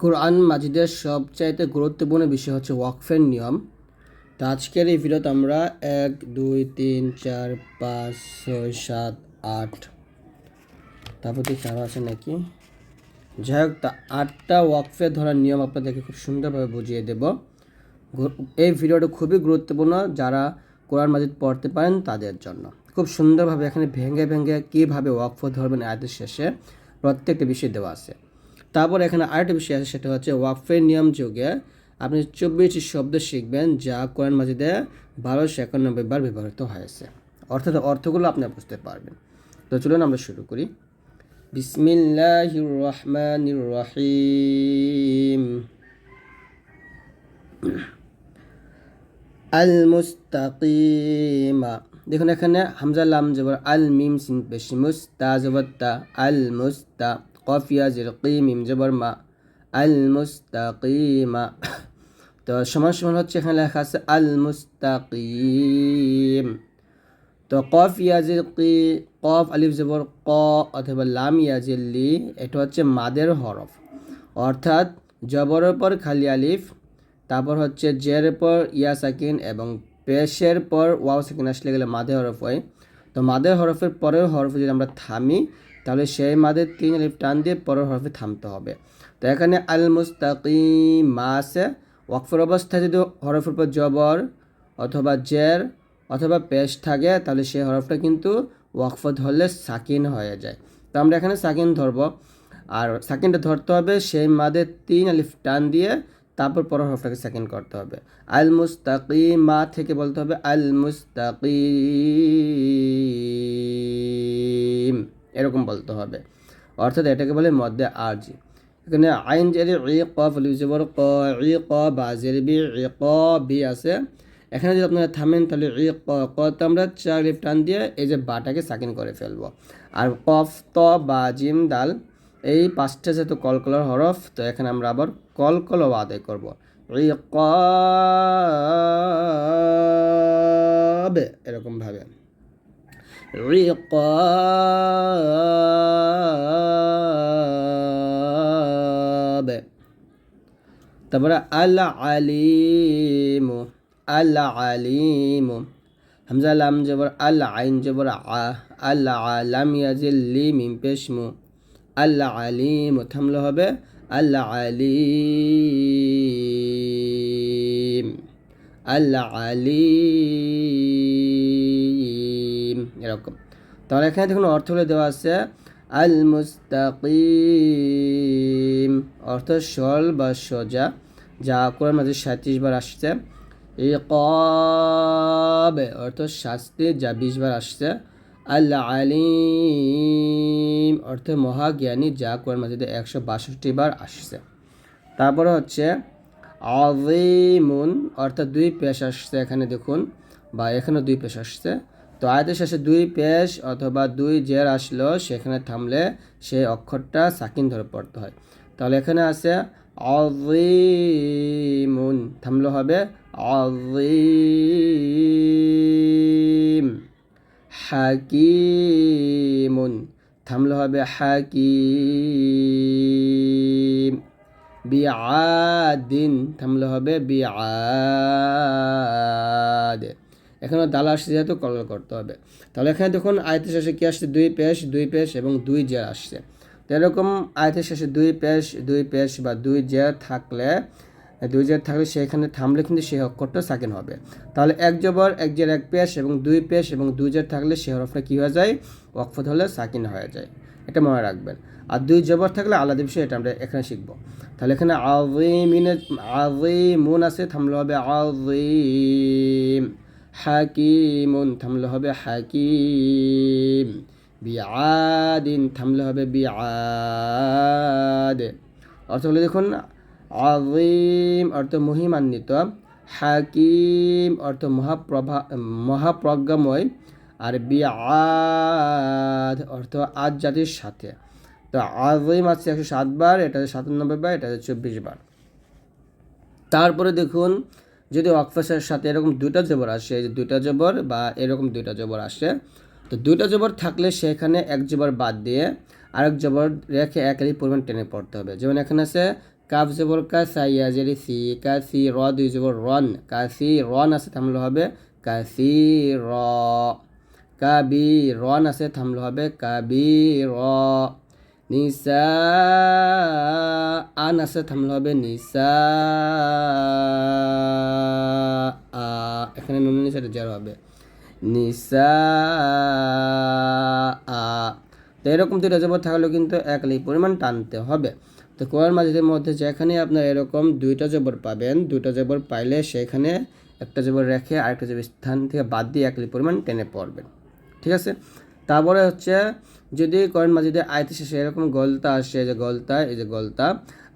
কোরআন মাজিদের সবচাইতে গুরুত্বপূর্ণ বিষয় হচ্ছে ওয়াকফের নিয়ম। তো আজকের এই ভিডিওতে আমরা এক, দুই, তিন, চার, পাঁচ, ছয়, সাত, আট, তারপর দেখি আরও আছে নাকি। যাই হোক, তা আটটা ওয়াকফে ধরার নিয়ম আপনাদেরকে খুব সুন্দরভাবে বুঝিয়ে দেব। এই ভিডিওটা খুবই গুরুত্বপূর্ণ যারা কোরআন মাজিদ পড়তে পারেন তাদের জন্য। খুব সুন্দরভাবে এখানে ভেঙে ভেঙে কীভাবে ওয়াকফ ধরবেন আয়াতের শেষে প্রত্যেকটা বিষয় দেওয়া আছে। তারপর এখানে আরেকটা বিষয় আছে, সেটা হচ্ছে ওয়াকফের নিয়ম যুগে আপনি চব্বিশটি শব্দ শিখবেন যা কোরআন মাজিদে বারোশো একানব্বই বার ব্যবহৃত হয়েছে। অর্থাৎ অর্থগুলো আপনি বুঝতে পারবেন। তো চলুন আমরা শুরু করি। বিসমিল্লাহির রহমানির রহিম। আল মুস্তাকিমা দেখুন এখানে হামজা লাম জবর আল মিম সিন পেশি মুস্তা জবর তা আল মুস্তা কফিয়া জির কি মিম জবর মা আল মুস্তাকিমা তো সমান সমান হচ্ছে এখানে লেখা আছে আল মুস্তাকিম তো কফ ইয়াজির কি, কফ আলিফ জবর ক অথবা লাম ইয়াজির লি, এটা হচ্ছে মাদের হরফ। অর্থাৎ জবরের পর খালি আলিফ, তারপর হচ্ছে জের পর ইয়া সাকিন এবং পেশের পর ওয়াও সাকিন আসলে গেলে মাদে হরফ হয়। তো মাদের হরফের পরের হরফে যদি আমরা থামি তাহলে সেই মাদের তিন আলিফ টান দিয়ে পরের হরফে থামতে হবে। তো এখানে আল মুস্তাকিম মা আছে। ওয়াকফের অবস্থায় যদি হরফের পর জবর অথবা জের অথবা পেশ থাকে, তাহলে সেই হরফটা কিন্তু ওয়াকফ ধরলে সাকিন হয়ে যায়। তো আমরা এখানে সাকিন ধরবো। আর সাকিনটা ধরতে হবে, সেই মাদে তিন আলিফ টান দিয়ে তারপর পরের হরফটাকে সাকিন করতে হবে। আল মুস্তাকিম মা থেকে বলতে হবে আল মুস্তাকিম এরকম বলতে হবে। অর্থাৎ এটাকে বলে মধ্যে আরজি এখানে আইন জেরি ই কফ লিজবর ক ই ক বা জেরি বি ই ক বি আছে। এখানে যদি আপনারা থামেন, তাহলে ই ক ক তো আমরা চার লিফ টান দিয়ে এই যে বাটাকে সাকিন করে ফেলব। আর কফ, ত, বা, জিম, দাল, এই পাঁচটা যেহেতু কলকলার হরফ, তো এখানে আমরা আবার কলকল আদায় করব। ই ক এরকম ভাবে রিকাব। তারপরে আল আলিম আল আলিম হামজা, লাম, জবর আল আইন জবর, আ আল আলাম ইয়াজিল লি মিম পেশমু আল আলিম থামলে হবে আল আলিম আল আলিম এরকম। তাহলে এখানে দেখুন অর্থ হলে দেওয়া আছে আল মুস্তাকিম অর্থ সরল বা সোজা, যা কোরআন মাঝে সাঁত্রিশ বার আসছে। এই কবে অর্থ শাস্তি, যা বিশ বার আসছে। আল আলিম অর্থ মহাজ্ঞানী, যা কোরআন মাঝে একশো বাষট্টি বার আসছে। তারপরে হচ্ছে আজিমুন অর্থাৎ দুই পেশ আসছে এখানে দেখুন, বা এখানে দুই পেশ আসছে। তো আয়তের শেষে দুই পেশ অথবা দুই জের আসলো, সেখানে থামলে সেই অক্ষরটা সাকিন ধরে পড়তে হয়। তাহলে এখানে আছে আজিমুন থামলে হবে আজিম হাকিমুন থামলে হবে, হাকিম বিআদিন থামলে হবে, বিআদ এখানে দালা আসছে যেহেতু কলল করতে হবে। তাহলে এখানে দেখুন, আয়তের শেষে কী আসছে? দুই পেশ দুই পেশ এবং দুই জের আসছে। তো এরকম আয়তের শেষে দুই পেশ দুই পেশ বা দুই জের থাকলে, দুই জের থাকলে সেখানে থামলে কিন্তু সেই অক্ষরটা সাকিন হবে। তাহলে এক জবর, এক জের, এক পেশ এবং দুই পেশ এবং দুই জের থাকলে সেই হরফটা কী হয়ে যায়? ওয়াকফ হলে সাকিন হয়ে যায়। এটা মনে রাখবেন। আর দুই জবর থাকলে আলাদা বিষয়, এটা আমরা এখানে শিখব। তাহলে এখানে আজিমিনে আজিমুন আছে, থামলে হবে আজিম হাকিমুন থামলে হবে হাকিম। বিআদিন, থামলে হবে বিআদ। অর্থ হলে দেখুন আজিম অর্থ মহিমান্বিত। হাকিম, অর্থ মহাপ্রভা, মহাপ্রজ্ঞাময়। আর বিআদ, অর্থ আজ জাতির সাথে। তো আজিম আছে একশো সাতবার এটা সাতানব্বই বার, এটা চব্বিশ বার। তারপরে দেখুন যদি অকফেসের সাথে এরকম দুইটা জবর আসে যে দুইটা জবর বা এরকম দুইটা জবর আসে, তো দুইটা জবর থাকলে সেখানে এক জবর বাদ দিয়ে আরেক জবর রেখে এক আলি পরিমাণ টেনে পড়তে হবে। যেমন এখানে আছে, কাফ জবর কা সাইয়া জেরি সি, কা সি র দুই জবর রন, কা সি রন আছে থামলে হবে কা সি র কাবি রন আছে থামলে হবে কাবি র। নিসা আন আছে থামলে হবে নিসা আ এখানে নুন নিচে জের হবে নিসা আ তো এরকম দুটো জবর থাকলেও কিন্তু এক লিপ পরিমাণ টানতে হবে। তো কোরআন মাজিদের মধ্যে যেখানে আপনার এরকম দুইটা জবর পাবেন, দুইটা জবর পাইলে সেখানে একটা জবর রেখে আরেকটা জবর স্থান থেকে বাদ দিয়ে এক পরিমাণ টেনে পড়বেন। ঠিক আছে? তারপরে হচ্ছে যদি কোরআন মাজিদে আয়তে শেষে এরকম গলতা আসে যে গলতা, এই যে গলতা,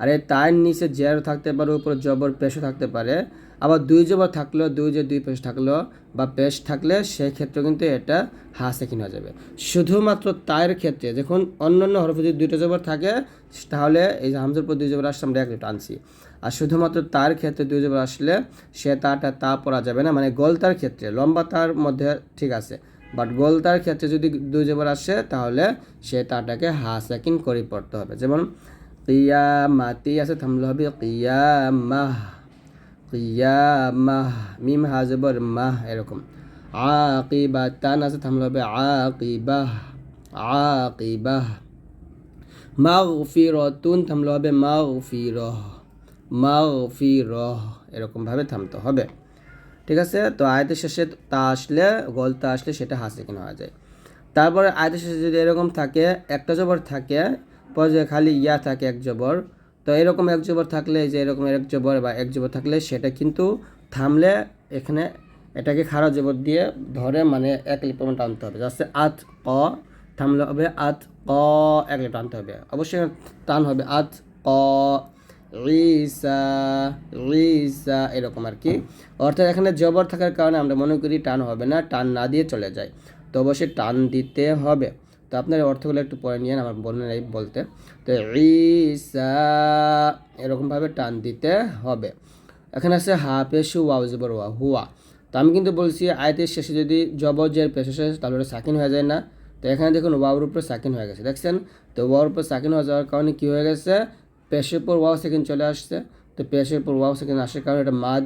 আর এই তার নিচে জের থাকতে পারে, উপরে জবর পেশও থাকতে পারে, আবার দুই জবর থাকলেও, দুই যে দুই পেশ থাকল বা পেশ থাকলে সেই ক্ষেত্রে কিন্তু এটা হাসেকিন হয়ে যাবে। শুধুমাত্র তায়ের ক্ষেত্রে যখন অন্য অন্য হরফে যদি দুইটা জবর থাকে, তাহলে এই যে হামজার পর দুই জবর আসলে আমরা একটা টানছি আর শুধুমাত্র তার ক্ষেত্রে দুই জবর আসলে সে তাটা তা পড়া যাবে না মানে গলতার ক্ষেত্রে, লম্বা তার মধ্যে ঠিক আছে। বাট গোলতার ক্ষেত্রে যদি দুই জবর আসে, তাহলে সে তাটাকে হা হাসাকিন করে পড়তে হবে। যেমন কিয়া কিয়ামাতি আছে, থামলে হবে কিয়া মাহ কিয়ামাহ কিয়ামাহ, মিম হাজবর মাহ, এরকম। আকিবা তান আছে, থামলে হবে আকিবাহ আকিবাহ। মাগফিরতুন, থামলে হবে মাগফিরহ মাগফিরহ, এরকমভাবে থামতে হবে। ঠিক আছে? তো আয়তের শেষে তা আসলে, গলতা আসলে সেটা হাসে কিনা হওয়া যায়। তারপরে আয়তের শেষে যদি এরকম থাকে, একটা জবর থাকে পরে খালি ইয়া থাকে এক জবর, তো এরকম এক জবর থাকলে, যে এরকম এক জবর বা এক জবর থাকলে সেটা কিন্তু থামলে এখানে এটাকে খারাপ জবর দিয়ে ধরে মানে এক লিপমান টানতে হবে। যাচ্ছে আত, ক, থামলে হবে আত, ক, এক লিপ টানতে হবে। অবশ্যই টান হবে আত, ক রিসা রিসা, এরকম আর কি। অর্থাৎ এখানে জবর থাকার কারণে আমরা মনে করি টান হবে না, টান না দিয়ে চলে যায় তো অবশ্যই টান দিতে হবে। তো আপনার অর্থগুলো একটু পরে নিয়ে আমার বললেন এই বলতে। তো রিসা, এরকমভাবে টান দিতে হবে। এখানে আছে হা পেশু ওয়াও জবর ওয়া হুয়া। তো আমি কিন্তু বলছি, আয়তের শেষে যদি জবর জের পেশে শেষ তাহলে সাকিন হয়ে যায় না। তো এখানে দেখুন ওয়াওর উপরে সাকিন হয়ে গেছে। দেখছেন? তো ওয়াওর উপরে সাকিন হয়ে যাওয়ার কারণে কী হয়ে গেছে? পেশের পর ওয়াও সেকেন্ড চলে আসছে। তো পেশের পর ওয়াও সেকেন্ড আসার কারণে এটা মাদ,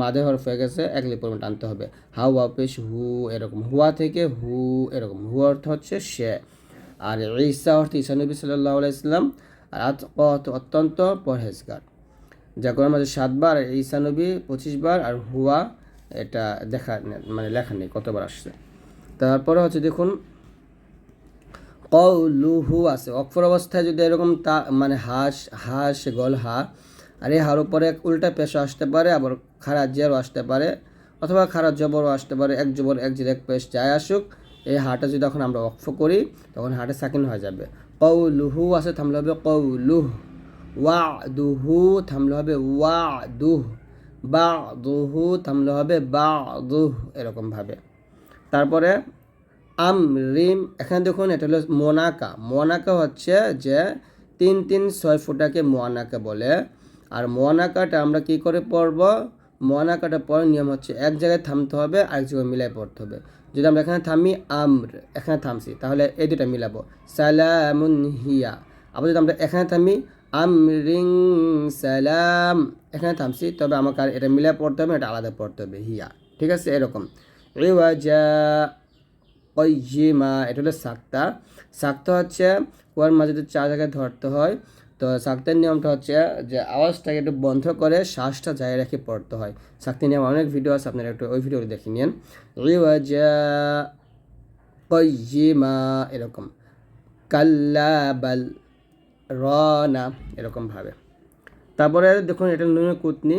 মাদে হরফ হয়ে গেছে, এক লিপর টানতে হবে। হা ওয়া পেশ হু এরকম। হুয়া থেকে হু এরকম। হু অর্থ হচ্ছে সে। আর ঈসা অর্থ ঈসা নবী সাল্লাহ আলাইসলাম আর আত অত্যন্ত পরহেজগার। যা কোরআন মাঝে সাতবার ঈসা নবী পঁচিশ বার, আর হুয়া এটা দেখা মানে লেখা নেই, কতবার আসছে। তারপরে হচ্ছে দেখুন কৌলুহু আছে। অক্ষর অবস্থায় যদি এরকম তা মানে হাঁস হাঁস, গল, হা, আর এই হার উপরে উল্টা পেশা আসতে পারে, আবার খারাপ জেরও আসতে পারে, অথবা খারাপ জবরও আসতে পারে, এক জবর, এক জের, এক পেশ যাই আসুক এই হাটা যদি এখন আমরা অক্ষ করি, তখন হাটে সাকিন হয়ে যাবে। কৌলুহু আছে, থামলে হবে কৌলুহ ওয়া দুহু থামলে হবে ওয়া দুহ বা দুহু থামলে হবে বা দুহ এরকমভাবে তারপরে আম, রিম, এখানে দেখুন এটা হলো মোনাকা। মোনাকা হচ্ছে যে তিন তিন, ছয় ফুটাকে মোয়ানাকা বলে। আর মোয়ানাকাটা আমরা কি করে পড়ব মোয়ানাকাটা পড়ার নিয়ম হচ্ছে এক জায়গায় থামতে হবে, আরেক জায়গায় মিলাই পড়তে হবে। যদি আমরা এখানে থামি আমর, এখানে থামছি, তাহলে এই দুটা মিলাবো। সালামুন হিয়া। আবার যদি আমরা এখানে থামি আমরিং সালাম, এখানে থামছি, তবে আমাকে এটা মিলাই পড়তে হবে, এটা আলাদা পড়তে হবে, হিয়া। ঠিক আছে, এরকম। রিওয়াজা কয়িমা এটা হলো সাক্তা। সাক্তা হচ্ছে কুয়ার মাঝে চার জায়গায় ধরতে হয়, তো সাক্তের নিয়মটা হচ্ছে যে আওয়াজটাকে একটু বন্ধ করে শ্বাসটা জায়গায় রেখে পড়তে হয়। সাক্তের নিয়ম অনেক ভিডিও আছে, আপনারা একটু ওই ভিডিওটি দেখে নিন। কয়িমা এরকম। কাল্লাবাল রনা এরকমভাবে তারপরে দেখুন, এটা নুনে কুতনি।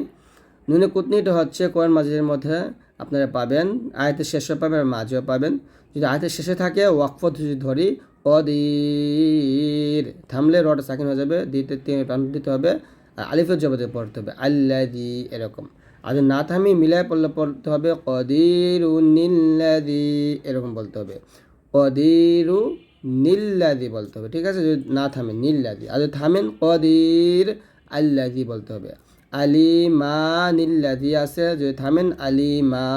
নুনে কুতনিটা হচ্ছে কোরআন মাঝের মধ্যে আপনারা পাবেন। আয়তের শেষে পাবেন মাঝেও পাবেন। যদি আয়তের শেষে থাকে ওয়াকফ যদি ধরি অদির থামলে রটা সাকিন হয়ে যাবে, দিতে টান দিতে হবে, আর আলিফের জবাতে পড়তে হবে আল্লাদি এরকম। আর যদি না থামি মিলায় পড়লে পড়তে হবে কদিরু নীল্লাদি এরকম বলতে হবে। কদিরু নীল্লাদি বলতে হবে, ঠিক আছে? যদি না থামেন নীল্লাদি আর যদি থামেন, কদির আল্লাদি বলতে হবে। আলিমা নিল্লাদি আছে, যদি থামেন, আলিমা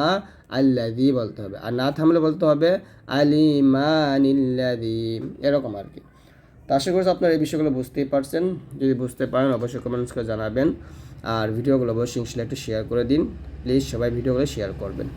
আল্লাদি বলতে হবে। আর না থামলে বলতে হবে আলিমানিল্লাদি এরকম আর কি। তো আশা করছি আপনারা এই বিষয়গুলো বুঝতেই পারছেন। যদি বুঝতে পারেন, অবশ্যই কমেন্টস করে জানাবেন। আর ভিডিওগুলো অবশ্যই একটু শেয়ার করে দিন। প্লিজ সবাই ভিডিওগুলো শেয়ার করবেন।